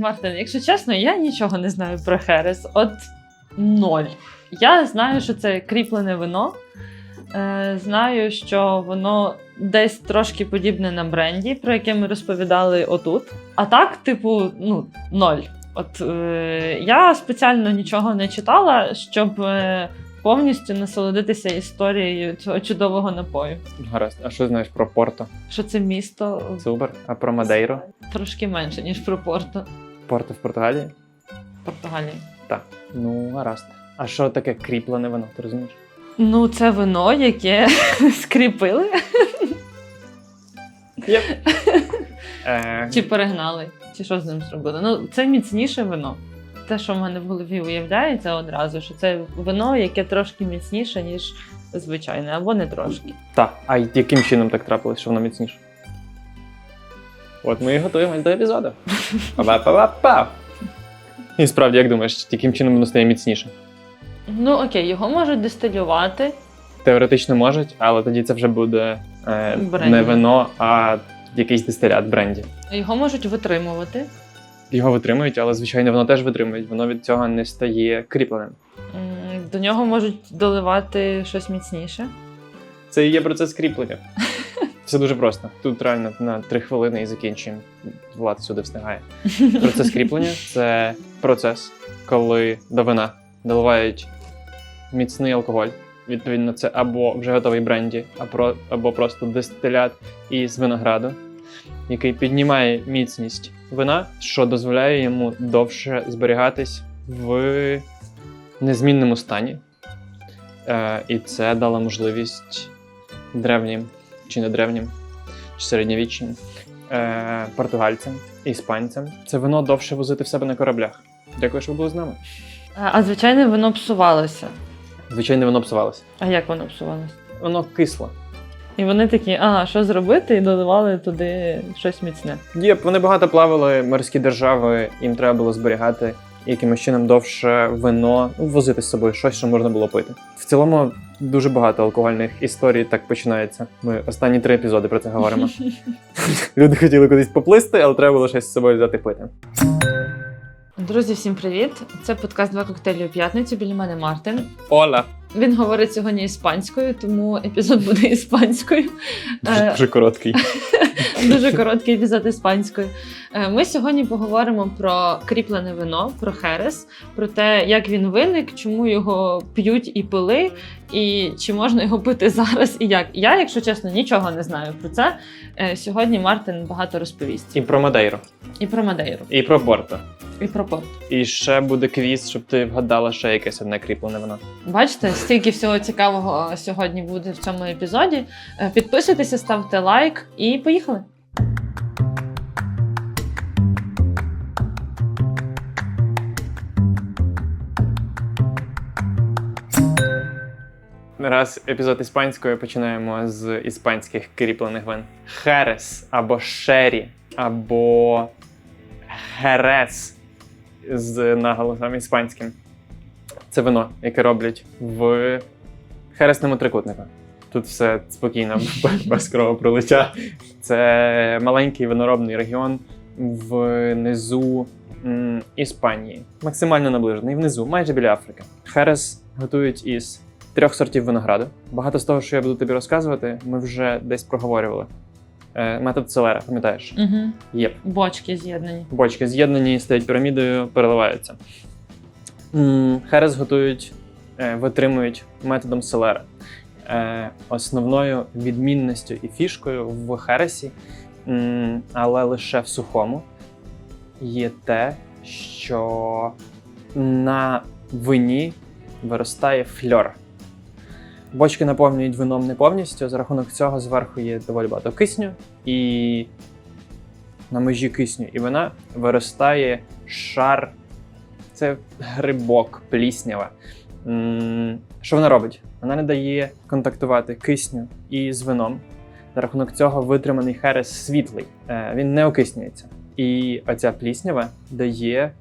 Мартин, якщо чесно, я нічого не знаю про Херес. От ноль. Я знаю, що це кріплене вино. Е, знаю, що воно десь трошки подібне на бренді, про яке ми розповідали отут. А так, типу, ну, ноль. От е, я спеціально нічого не читала, щоб е, повністю насолодитися історією цього чудового напою. Гаразд. А що знаєш про Порто? Що це місто Супер. А про Мадейру? трошки менше, ніж про Порто Порто в Португалії? в Португалії. Так. Ну, гаразд. А що таке кріплене вино, ти розумієш? Ну, це вино, яке скріпили Е, чи перегнали, чи що з ним зробили. Ну, це міцніше вино. Те, що в мене в голові уявляється одразу, що це вино, яке трошки міцніше, ніж звичайне, або не трошки. Так. А яким чином так трапилось, що воно міцніше? От ми і готуємось до епізоду. Па-па-па-па. І справді, як думаєш, яким чином воно стає міцніше? Ну окей, його можуть дистилювати. Теоретично можуть, але тоді це вже буде е, Бренді. не вино, а якийсь дистилят бренді. Його можуть витримувати. Його витримують, але звичайно воно теж витримують. Воно від цього не стає кріпленим. М, До нього можуть доливати щось міцніше. Це і є процес кріплення. Все дуже просто. Тут реально на три хвилини і закінчуємо. Влад сюди встигає. Процес кріплення це процес, коли до вина доливають міцний алкоголь. Відповідно, це або вже готовий бренді, або, просто дистилят із винограду, який піднімає міцність вина, що дозволяє йому довше зберігатись в незмінному стані. Е, і це дало можливість древнім чи не древнім, чи середньовічним е, португальцям, іспанцям це вино довше возити в себе на кораблях. Дякую, що ви були з нами. А, а звичайне воно псувалося. Звичайно, воно псувалося. А як воно псувалося? Воно кисло. І вони такі, ага, що зробити? І доливали туди щось міцне. Єп, вони багато плавали, морські держави, їм треба було зберігати якимось чином довше вино, ну, возити з собою щось, що можна було пити. В цілому дуже багато алкогольних історій так починається. Ми останні три епізоди про це говоримо. Люди хотіли кудись поплисти, але треба було щось з собою взяти пити. Друзі, всім привіт! Це подкаст «Два коктейлі у п'ятницю. Біля мене Мартин. Ола! Він говорить сьогодні іспанською, тому епізод буде іспанською. Е, Дуже короткий. Дуже короткий епізод іспанською. Е, Ми сьогодні поговоримо про кріплене вино, про херес, про те, як він виник, чому його п'ють і пили, і чи можна його пити зараз і як. Я, якщо чесно, нічого не знаю про це. Е, Сьогодні Мартин багато розповість. І про Мадейру, І про Мадейру, і про Порто. і про порт. І ще буде квіз, щоб ти вгадала ще якесь одне кріплене вино. Бачите, стільки всього цікавого сьогодні буде в цьому епізоді. Е, Підписуйтеся, ставте лайк і поїхали. Раз епізод іспанською починаємо з іспанських кріплених вин. Херес або шері, або херес з наголосом іспанським. Це вино, яке роблять в хересному трикутнику. Тут все спокійно, без кровопролиття. Це маленький виноробний регіон внизу м, Іспанії, максимально наближений внизу, майже біля Африки. Херес готують із трьох сортів винограду. Багато з того, що я буду тобі розказувати, ми вже десь проговорювали. Е, метод селера, пам'ятаєш? Угу. Єп. Бочки з'єднані. Бочки з'єднані, стоять пірамідою, переливаються. М, Херес готують, е, витримують методом селера. Е, Основною відмінністю і фішкою в Хересі, але лише в сухому, є те, що на вині виростає фльор. Бочки наповнюють вином не повністю. За рахунок цього зверху є доволі багато кисню, і на межі кисню і вина виростає шар. Це грибок, пліснява. Що вона робить? Вона не дає контактувати кисню із вином. За рахунок цього витриманий херес світлий. Е, Він не окиснюється. І оця пліснява дає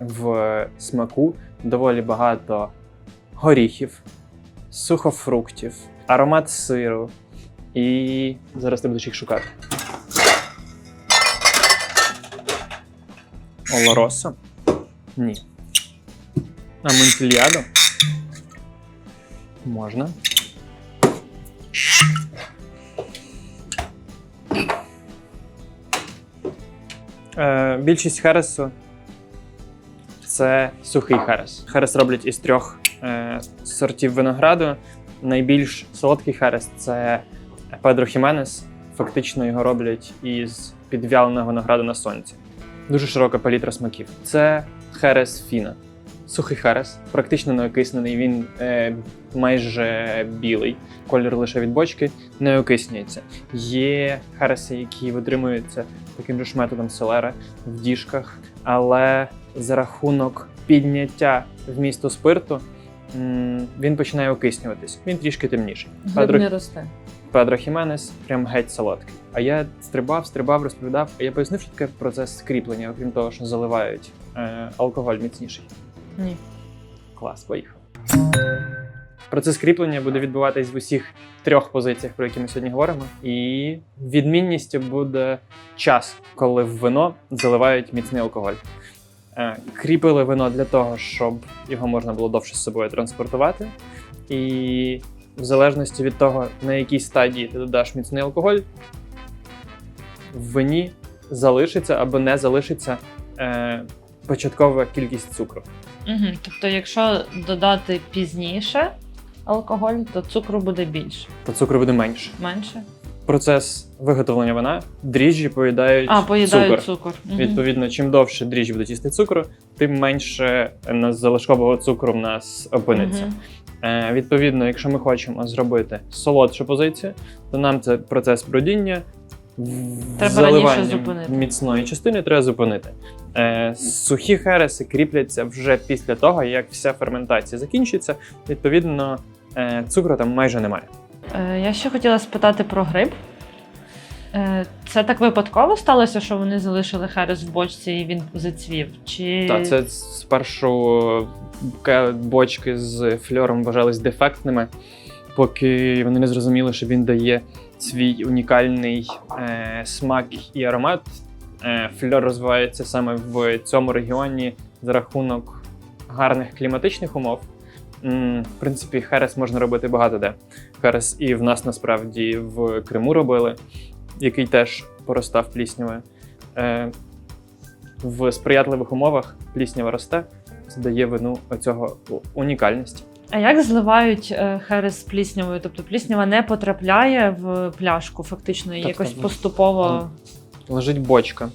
в смаку доволі багато горіхів, сухофруктів, аромат сиру. І зараз ти будеш їх шукати. Олоросо? Ні. Амонтільядо? Можна. Е, більшість хересу це сухий херес. Херес роблять із трьох е, сортів винограду. Найбільш солодкий херес це Педро Хіменес. Фактично його роблять із підвяленого винограду на сонці. Дуже широка палітра смаків. Це херес фіна. Сухий херес, практично неокиснений. Він е, майже білий. Колір лише від бочки, не окиснюється. Є хереси, які витримуються таким же ж методом селера в діжках, але за рахунок підняття вмісту спирту м, він починає окиснюватись. Він трішки темніший. Педро, не росте. Педро Хіменес прям геть солодкий. А я стрибав, стрибав, розповідав. А я пояснив, що таке процес скріплення, окрім того, що заливають е, алкоголь міцніший. Ні. Клас, поїхав. Процес кріплення буде відбуватись в усіх трьох позиціях, про які ми сьогодні говоримо. І відмінністю буде час, коли в вино заливають міцний алкоголь. Е, Кріпили вино для того, щоб його можна було довше з собою транспортувати. І в залежності від того, на якій стадії ти додаш міцний алкоголь, в вині залишиться або не залишиться е, початкова кількість цукру. Угу. Тобто, якщо додати пізніше алкоголь, то цукру буде більше. то цукру буде менше. Менше. Процес виготовлення вина дріжджі поїдають, А, поїдають цукор. цукор. Мгм. Відповідно, чим довше дріжджі будуть їсти цукру, тим менше на залишкового цукру в нас опиниться. Мгм. Е, відповідно, якщо ми хочемо зробити солодшу позицію, то нам це процес бродіння. Треба раніше зупинити. міцної частини треба зупинити. Е, сухі хереси кріпляться вже після того, як вся ферментація закінчиться. Відповідно, е, цукру там майже немає. Е, Я ще хотіла спитати про гриб. Е, Це так випадково сталося, що вони залишили херес в бочці і він зацвів? Чи... Та це спершу бочки з фльором вважались дефектними, поки вони не зрозуміли, що він дає свій унікальний е, смак і аромат. Е, фльор розвивається саме в цьому регіоні за рахунок гарних кліматичних умов. В принципі, херес можна робити багато де. Херес і в нас насправді в Криму робили, який теж поростав пліснявою. Е, в сприятливих умовах пліснява росте, це вину оцього унікальність. А як зливають е, херес з пліснявою? Тобто пліснява не потрапляє в пляшку, фактично, і Так, якось так. поступово. Лежить бочка.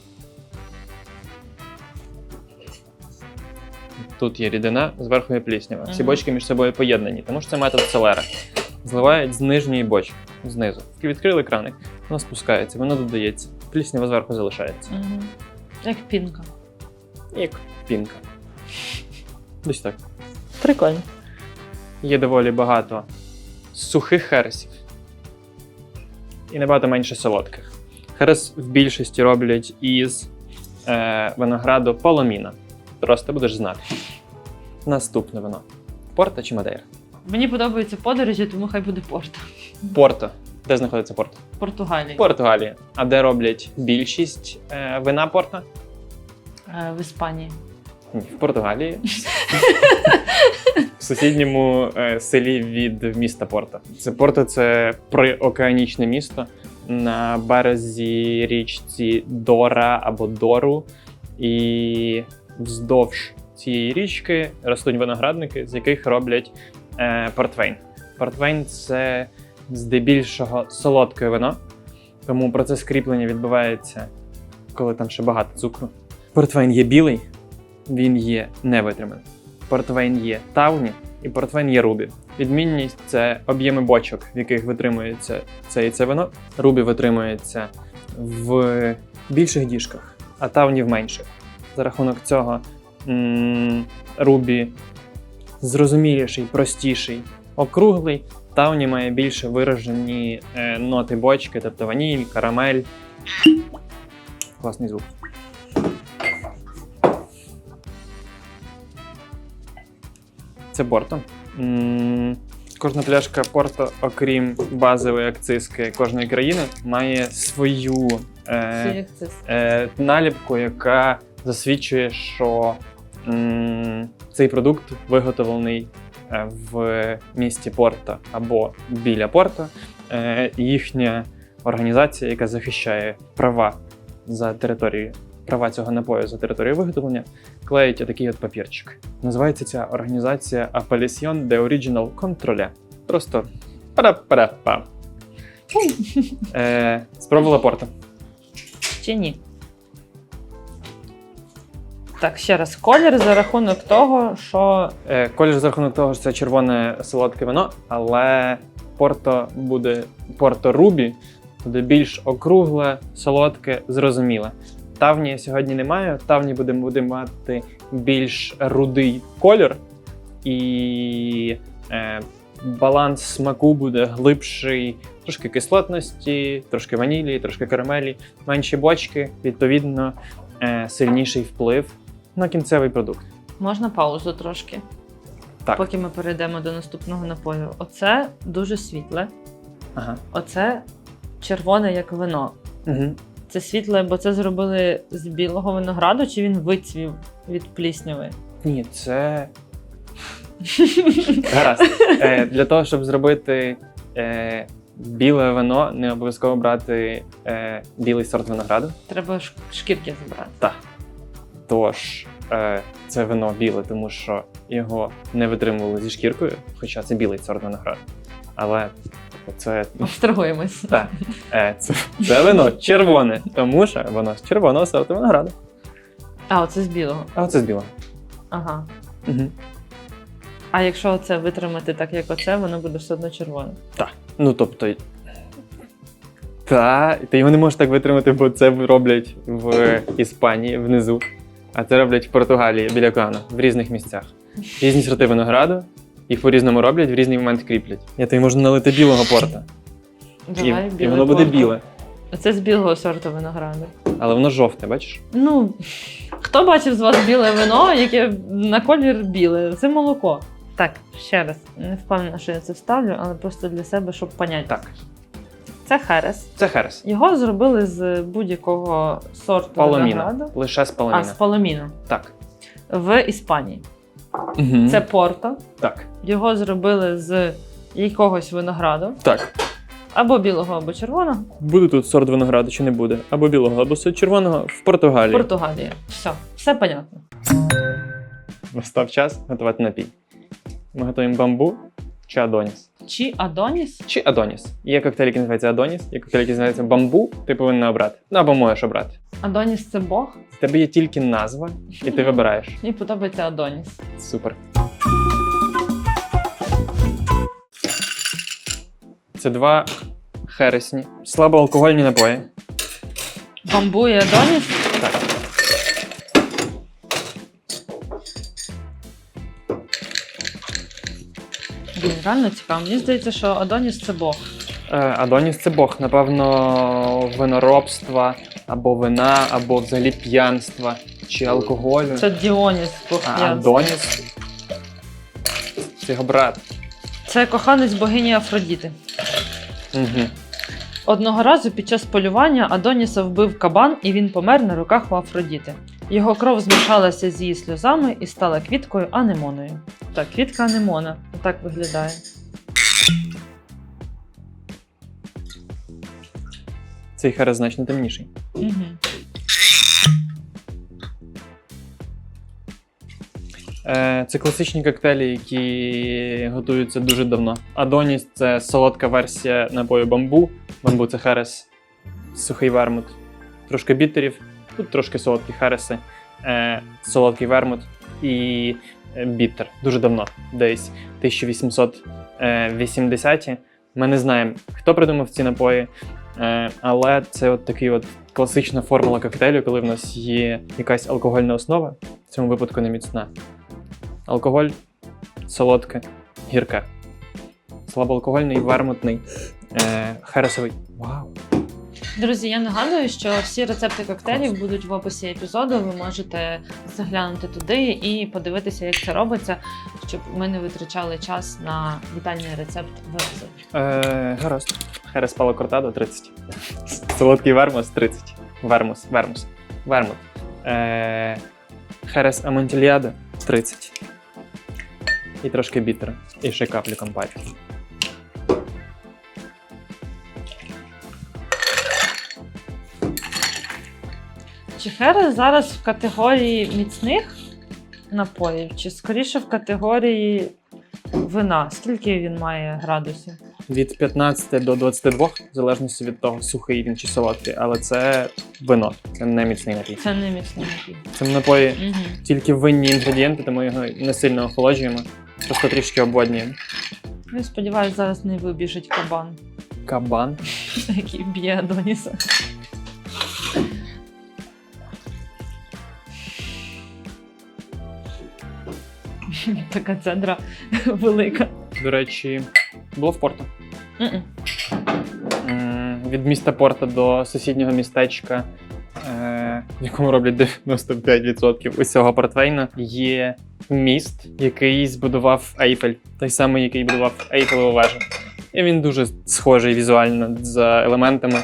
Тут є рідина, зверху є пліснява. Всі Мгм. бочки між собою поєднані, тому що це метод селера. Зливають з нижньої бочки, знизу. Відкрили краник, воно спускається, воно додається. Пліснява зверху залишається. Мгм. Як пінка. Як пінка. Десь так. Прикольно. Є доволі багато сухих хересів і набагато менше солодких. Херес в більшості роблять із е, винограду поломіна. Просто будеш знати. Наступне вино. Порта чи Мадейра? Мені подобаються подорожі, тому хай буде Порто. Порто. Де знаходиться Порто? Португалії. Португалія. А де роблять більшість е, вина Порто? Е, В Іспанії. Ні, в Португалії. Сусідньому е, селі від міста Порто. Це Порто це приокеанічне місто на березі річці Дора або Дору. І вздовж цієї річки ростуть виноградники, з яких роблять е, портвейн. Портвейн це здебільшого солодке вино, тому процес кріплення відбувається, коли там ще багато цукру. Портвейн є білий, він є невитриманим. Портвейн є тауні і портвейн є рубі. Відмінність це об'єми бочок, в яких витримується це і це вино. Рубі витримується в більших діжках, а тауні в менших. За рахунок цього рубі зрозуміліший, простіший, округлий. Тауні має більше виражені е, ноти бочки, тобто ваніль, карамель. Класний звук. Це Порто. Кожна пляшка Порто, окрім базової акцизки кожної країни, має свою е, е, наліпку, яка засвідчує, що м, цей продукт виготовлений е, в місті Порто або біля Порто. Е, їхня організація, яка захищає права за територією, права цього напою за територією виготовлення, клеїть такий от папірчик. Називається ця організація Appellation de Original Controle. Просто пара-пара-па. Е, спробувала порто. Чи ні? Так, ще раз, колір за рахунок того, що Е, колір за рахунок того, що це червоне солодке вино, але порто буде порто рубі, буде більш округле, солодке, зрозуміле. Тавні сьогодні немає. Тавні буде, буде мати більш рудий колір, і е, баланс смаку буде глибший, трошки кислотності, трошки ванілі, трошки карамелі, менші бочки, відповідно, е, сильніший вплив на кінцевий продукт. можна паузу трошки, Так. поки ми перейдемо до наступного напою. Оце дуже світле, Ага. оце червоне як вино. Угу. Це світле, бо це зробили з білого винограду, чи він вицвів від плісняви? Ні, це. Гаразд. Е, для того, щоб зробити е, біле вино, не обов'язково брати е, білий сорт винограду. Треба ш- шкірки забрати. Так. Тож е, це вино біле, тому що його не витримували зі шкіркою, хоча це білий сорт винограду. Але це, Абстрагуємось. так, е, це, це вино червоне, тому що воно з червоного сорту винограду. А, оце з білого. А оце з білого. Ага. Угу. А якщо це витримати так, як оце, воно буде все одно червоне. Так. Ну, тобто. Та, ти його не можеш так витримати, бо це роблять в Іспанії внизу, а це роблять в Португалії біля Куану, в різних місцях. Різні сорти винограду, їх по-різному роблять, в різний момент кріплять. Я тобі можу налити білого порта. Давай, і, і воно буде порто. біле. Це з білого сорту винограду. Але воно жовте, бачиш? Ну, хто бачив з вас біле вино, яке на колір біле? Це молоко. Так, ще раз, не впевнена, що я це вставлю, але просто для себе, щоб поняти. Так. Це херес. Це херес. Його зробили з будь-якого сорту Паламіна. винограду. Лише з А, з паламіно. Так. В Іспанії. Угу. Це порто. Так. Його зробили з якогось винограду, Так. або білого, або червоного. Буде тут сорт винограду чи не буде? Або білого, або сорт червоного в Португалії. Португалія. Все, все понятно. Настав час готувати напій. Ми готуємо бамбу чи адоніс. Чи Адоніс? Чи адоніс. Є коктейль, який називається адоніс, є коктейль, який називається бамбу, ти повинен обрати. Ну або можеш обрати. Адоніс це Бог. В тебе є тільки назва, і ти вибираєш. Мені подобається Адоніс. Супер. Це два хересні, слабоалкогольні напої. Бамбу і Адоніс. Так. Блін, реально цікаво. Мені здається, що Адоніс це Бог. Е, Адоніс це Бог, напевно, виноробства, або вина, або взагалі п'янства чи алкоголю. Це Діоніс Бог. А п'янства. Адоніс. Це його брат. Це коханець богині Афродіти. Угу. Одного разу під час полювання Адоніса вбив кабан, і він помер на руках у Афродіти. Його кров змішалася з її сльозами і стала квіткою анемоною. Так, квітка анемона. Отак виглядає. Цей херес значно темніший. Угу. Е, Це класичні коктейлі, які готуються дуже давно. Адоніс це солодка версія напою бамбу. Бамбу це херес, сухий вермут, трошки бітерів, тут трошки солодкі хереси, е, солодкий вермут і е, бітер. Дуже давно, десь 1880-ті. Ми не знаємо, хто придумав ці напої, але це от такий от класична формула коктейлю, коли в нас є якась алкогольна основа, в цьому випадку не міцна. Алкоголь солодке, гірке. Слабоалкогольний, вермутний, е, хересовий. Вау! Друзі, я нагадую, що всі рецепти коктейлів будуть в описі епізоду. Ви можете заглянути туди і подивитися, як це робиться, щоб ми не витрачали час на детальний рецепт виразу. Е, гаразд. Херес пало кортадо 30. Солодкий вермус 30. Вермус, вермус, вермут. Е, Херес Амонтільяде 30. І трошки бітера. І ще каплю кампарі. Чи зараз в категорії міцних напоїв, чи скоріше в категорії вина? Скільки він має градусів? Від 15 до 22, в залежності від того, сухий він чи солодкий, але це вино, це не міцний напій. Це не міцний напій. Це напої Угу. тільки винні інгредієнти, тому його не сильно охолоджуємо. Просто трішки обводнюємо. Я сподіваюся, зараз не вибіжить кабан, Кабан. який б'є Адоніса. Така цедра велика. До речі, було в Порто. Мгм. М, Від міста Порто до сусіднього містечка, е, в якому роблять 95% усього портвейна, є міст, який збудував Ейфель, той самий, який будував Ейфелеву вежу. І він дуже схожий візуально за елементами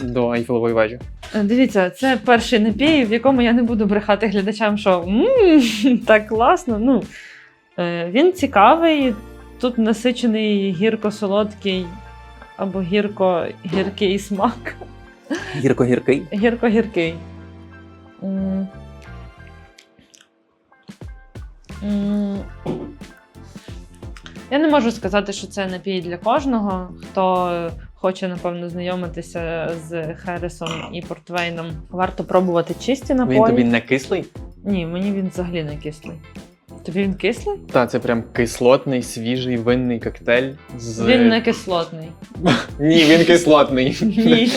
до Ейфелевої вежі. Е, Дивіться, це перший напій, в якому я не буду брехати глядачам, що «М, так класно. Ну, він цікавий, тут насичений гірко-солодкий або гірко-гіркий смак. Гірко-гіркий. Гірко-гіркий. Я не можу сказати, що це напій для кожного. Хто хоче, напевно, знайомитися з Хересом і Портвейном, варто пробувати чисті напої. Він тобі не кислий? Ні, мені він взагалі не кислий. Тобі він кислий? Так, це прям кислотний, свіжий винний коктейль з. Він не кислотний. Ні, він кислотний. Ні.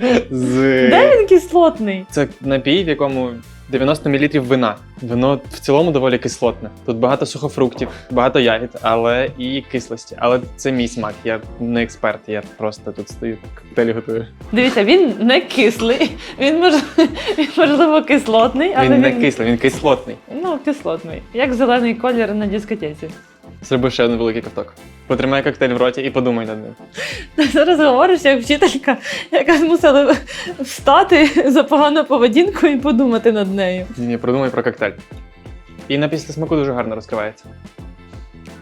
З... Де він кислотний? Це напій, в якому 90 мл вина. Вино в цілому доволі кислотне. Тут багато сухофруктів, багато ягід, але і кислості. Але це мій смак. Я не експерт, я просто тут стою, коктейлі готую. Дивіться, він не кислий. Він, мож... він можливо кислотний, але Він не кислий, він кислотний. Ну, кислотний. Як зелений колір на дискотеці. Зроби ще один великий ковток. Потримай коктейль в роті і подумай над ним. Зараз говориш як вчителька, яка змусила встати за погану поведінку і подумати над нею. Ні, продумай про коктейль. І на після смаку дуже гарно розкривається.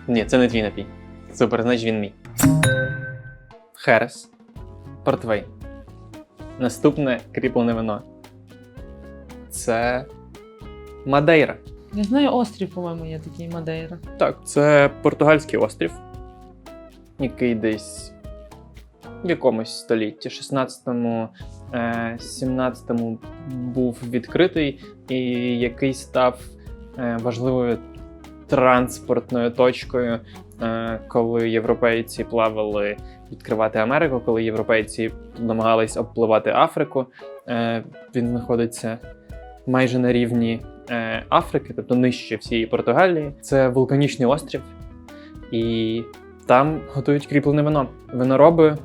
Ні, це не твій напій. Супер, значить він мій. Херес. Портвейн. Наступне кріплене вино. Це Мадейра. Я знаю, острів, по-моєму, є такий Мадейра. Так, це португальський острів, який десь в якомусь столітті, 16-му, е, 17-му був відкритий, і який став е, важливою транспортною точкою, е, коли європейці плавали відкривати Америку, коли європейці намагались обпливати Африку. Е, Він знаходиться майже на рівні е, Африки, тобто нижче всієї Португалії. Це вулканічний острів, і там готують кріплене вино. Винороби.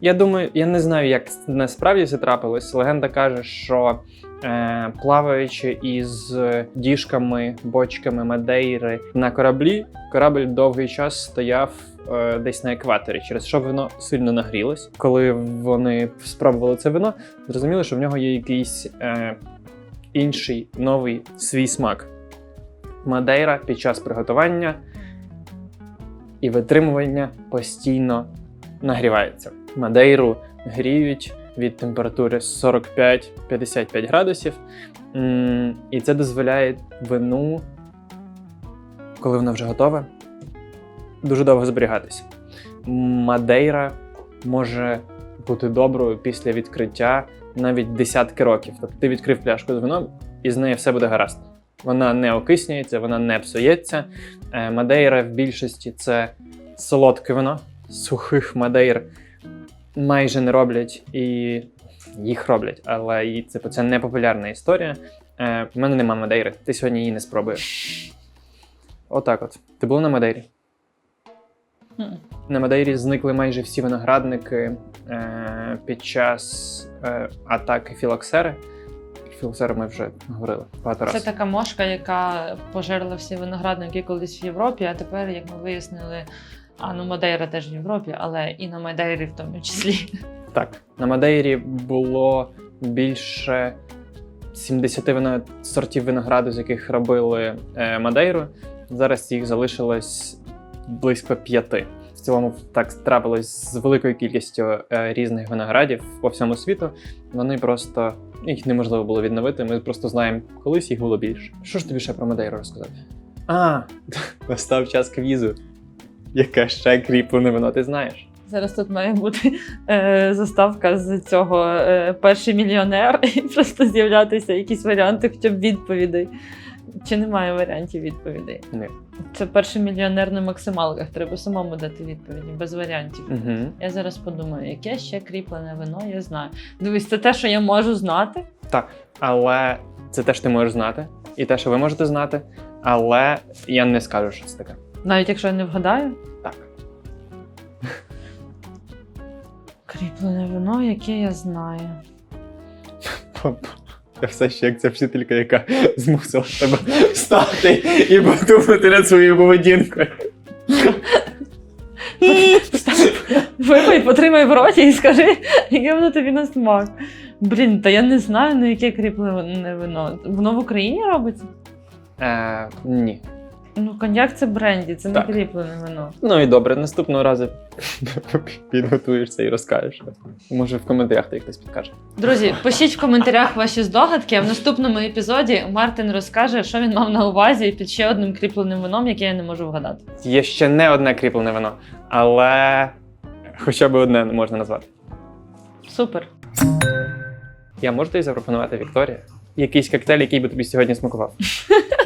Я думаю, я не знаю, як насправді це трапилось. Легенда каже, що е, плаваючи із діжками, бочками Мадейри на кораблі, корабль довгий час стояв е, десь на екваторі, через що вино сильно нагрілось. Коли вони спробували це вино, зрозуміли, що в нього є якийсь е, інший новий свій смак. Мадейра під час приготування і витримування постійно нагрівається. Мадейру гріють від температури 45-55 градусів, і це дозволяє вину, коли вона вже готова, дуже довго зберігатися. Мадейра може бути доброю після відкриття навіть десятки років. Тобто ти відкрив пляшку з вином, і з нею все буде гаразд. Вона не окиснюється, вона не псується. Е, Мадейра в більшості це солодке вино. Сухих мадейр майже не роблять і їх роблять, але і це, це не популярна історія. Е, в мене нема мадейри, ти сьогодні її не спробуєш. Отак от. Ти був на Мадейрі? На Мадейрі зникли майже всі виноградники е, під час е, атаки філоксери. Філоксери ми вже говорили багато Це така мошка, яка пожерла всі виноградники колись в Європі, а тепер, як ми вияснили, а ну Мадейра теж в Європі, але і на Мадейрі в тому числі. Так, на Мадейрі було більше 70 вино... сортів винограду, з яких робили е, Мадейру. Зараз їх залишилось близько п'яти. В цілому так трапилось з великою кількістю е, різних виноградів по всьому світу. Вони просто їх неможливо було відновити. Ми просто знаємо, колись їх було більше. Що ж тобі ще про Мадейру розказати? А, настав час квізу. Яке ще кріплене вино, ти знаєш? Зараз тут має бути е, заставка з цього е, перший мільйонер, і просто з'являтися якісь варіанти, хоча б відповідей. Чи немає варіантів відповідей? Ні. Це перший мільйонер на максималках. Треба самому дати відповіді без варіантів. Угу. Я зараз подумаю, яке ще кріплене вино я знаю. Дивись, це те, що я можу знати. Так, але це те, що ти можеш знати, і те, що ви можете знати, але я не скажу, що це таке. Навіть якщо я не вгадаю, Так. кріплене вино, яке я знаю. Я все ще як ця вчителька, яка змусила тебе встати і подумати над своєю поведінкою. Випий, потримай в роті і скажи, яке воно тобі на смак. Блін, та я не знаю, на яке кріплене вино. Воно в Україні робиться? Е, ні. Ну, коньяк це бренді, це не Так. кріплене вино. Ну і добре, наступного разу підготуєшся і розкажеш. Може, в коментарях тобі хтось підкаже. Друзі, пишіть в коментарях ваші здогадки, а в наступному епізоді Мартин розкаже, що він мав на увазі під ще одним кріпленим вином, яке я не можу вгадати. Є ще не одне кріплене вино, але хоча б одне не можна назвати. Супер. Я можу тобі запропонувати, Вікторія? Якийсь коктейль, який би тобі сьогодні смакував.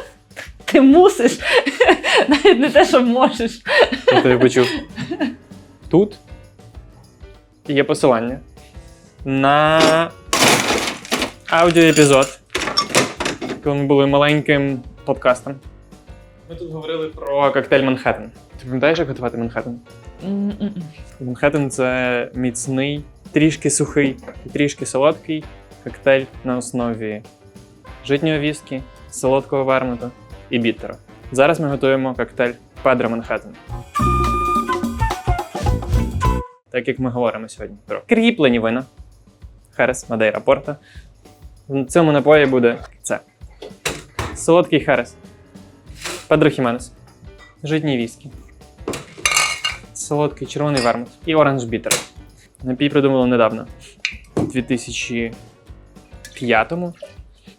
Ти мусиш, навіть не те, що можеш. Я тебе почув. Тут є посилання на аудіоепізод, коли ми були маленьким подкастом. Ми тут говорили про коктейль Манхеттен. Ти пам'ятаєш, як готувати Манхеттен? Манхеттен це міцний, трішки сухий і трішки солодкий коктейль на основі житнього віскі, солодкого вермуту і біттера. Зараз ми готуємо коктейль Педро Манхеттен. Так як ми говоримо сьогодні про кріплені вина Херес Мадейра Порта. В цьому напої буде це. Солодкий Херес. Педро Хіменес. Житній віскі. Солодкий червоний вермут і оранж бітер. Напій придумали недавно, у 2005-му.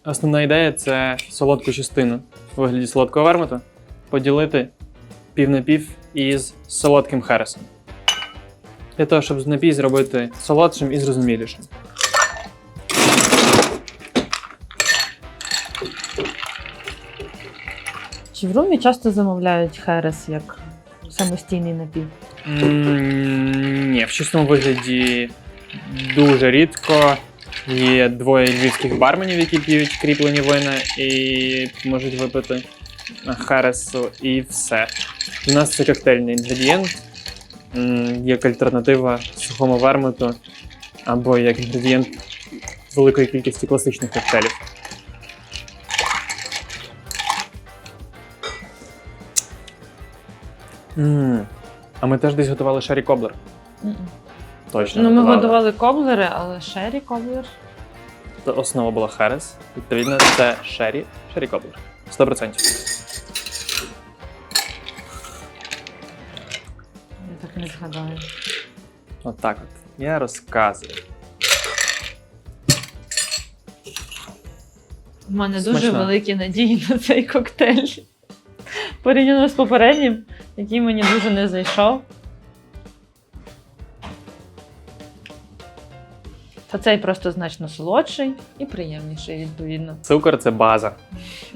Основна ідея це солодку частину у вигляді солодкого вермуту поділити пів на пів із солодким хересом. Для того, щоб напій зробити солодшим і зрозумілішим. Чи в румі часто замовляють херес як самостійний напій? М, Ні, в чистому вигляді дуже рідко. Є двоє львівських барменів, які п'ють кріплені вина і можуть випити хересу, і все. У нас це коктейльний інгредієнт, як альтернатива сухому вермуту, або як інгредієнт великої кількості класичних коктейлів. М, А ми теж десь готували шарі коблер. М-м. Точно. Ну, ми готували. годували коблери, але шері коблер. То Основа була Херес. Відповідно, це Шері. Шері Коблер. 100%. Я так не згадаю. Отак от. Я розказую. У мене дуже Смачно. великі надії на цей коктейль. Порівняно з попереднім, який мені дуже не зайшов. Та цей просто значно солодший і приємніший, відповідно. Цукор це база.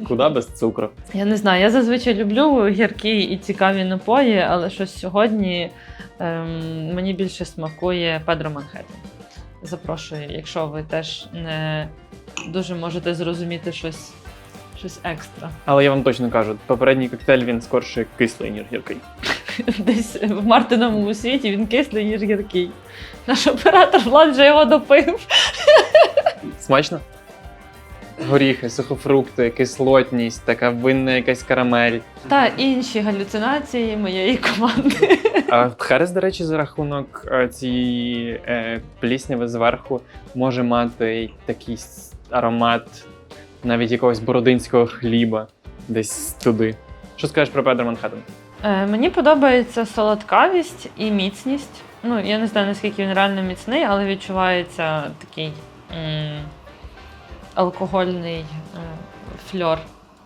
Куди без цукру? Я не знаю, я зазвичай люблю гіркі і цікаві напої, але щось сьогодні ем, мені більше смакує Педро Манхеттен. Запрошую, якщо ви теж не дуже можете зрозуміти щось, щось екстра. Але я вам точно кажу, попередній коктейль він скорше кислий, ніж гіркий. Десь в Мартиновому світі він кислий, ніж гіркий. Наш оператор Влад вже його допив. Смачно? Горіхи, сухофрукти, кислотність, така винна якась карамель. Та інші галюцинації моєї команди. А Херес, до речі, за рахунок е, цієї е, плісняви зверху може мати такий с- аромат навіть якогось бородинського хліба, десь туди. Що скажеш про Педро Манхеттен? Е, мені подобається солодкавість і міцність. Ну, я не знаю, наскільки він реально міцний, але відчувається такий м- алкогольний е, фльор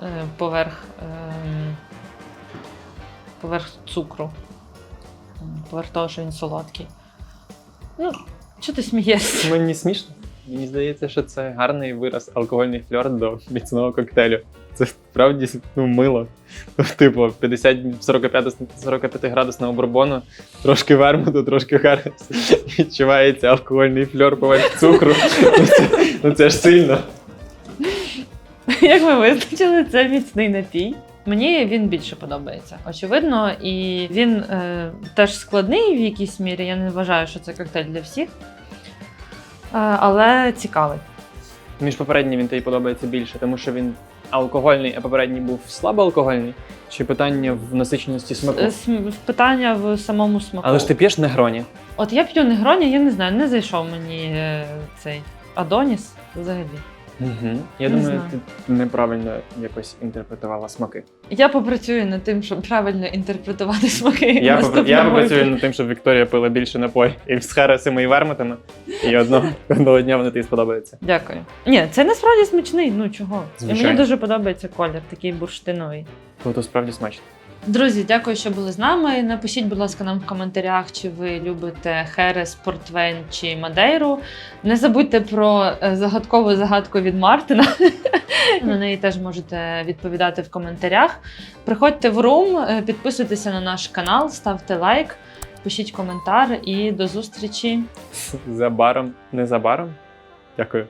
е, поверх, ем, поверх цукру. Поверх того, що він солодкий. Ну, що ти смієшся? Мені смішно. Мені здається, що це гарний вираз алкогольний фльор до міцного коктейлю. Це справді ну, мило. Типу, 50 45, 45 градусного бурбону, трошки вермуту, трошки гарес. Відчувається алкогольний фльор поверх цукру. Ну це, ну це ж сильно. Як ви визначили, це міцний напій. Мені він більше подобається, очевидно, і він е, теж складний в якійсь мірі. Я не вважаю, що це коктейль для всіх, е, але цікавий. Між попереднім він тобі подобається більше, тому що він алкогольний, а попередній був слабоалкогольний. Чи питання в насиченості смаку? Е, см- Питання в самому смаку. Але ж ти п'єш негроні. От я п'ю негроні, я не знаю, не зайшов мені е, цей Адоніс взагалі. Угу. Я Не думаю, знаю. ти неправильно якось інтерпретувала смаки. Я попрацюю над тим, щоб правильно інтерпретувати смаки. Я, попра- я попрацюю над тим, щоб Вікторія пила більше напою і з хересами і вермутами. І одного, одного дня вони тобі сподобаються. Дякую. Ні, це насправді смачний. Ну чого? І Звичайно. мені дуже подобається колір, такий бурштиновий. Бо то справді смачно. Друзі, дякую, що були з нами. Напишіть, будь ласка, нам в коментарях, чи ви любите Херес, Портвейн чи Мадейру. Не забудьте про е, загадкову загадку від Мартина. На неї теж можете відповідати в коментарях. Приходьте в рум, е, підписуйтеся на наш канал, ставте лайк, пишіть коментар і до зустрічі. За баром, не за баром. Дякую.